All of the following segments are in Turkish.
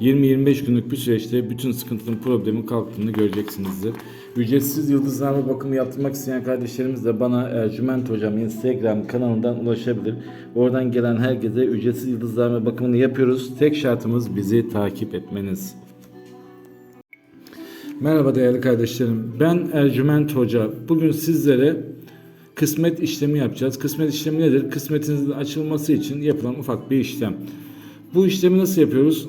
20-25 günlük bir süreçte bütün sıkıntının problemin kalktığını göreceksinizdir. Ücretsiz yıldızname bakımı yaptırmak isteyen kardeşlerimiz de bana Ercüment Hocam Instagram kanalından ulaşabilir. Oradan gelen herkese ücretsiz yıldızname bakımını yapıyoruz. Tek şartımız bizi takip etmeniz. Merhaba değerli kardeşlerim. Ben Ercüment Hoca. Bugün sizlere kısmet işlemi yapacağız. Kısmet işlemi nedir? Kısmetinizin açılması için yapılan ufak bir işlem. Bu işlemi nasıl yapıyoruz?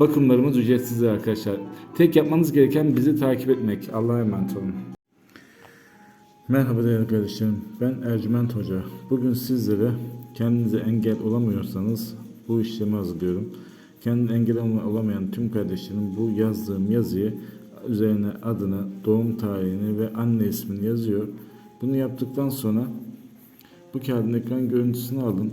Bakımlarımız ücretsizdir arkadaşlar. Tek yapmanız gereken bizi takip etmek. Allah'a emanet olun. Merhaba değerli kardeşlerim. Ben Ercüment Hoca. Bugün sizlere kendinize engel olamıyorsanız bu işlemi hazırlıyorum. Kendine engel olamayan tüm kardeşlerim bu yazdığım yazıyı üzerine adını, doğum tarihini ve anne ismini yazıyor. Bunu yaptıktan sonra bu kağıdın ekran görüntüsünü alın.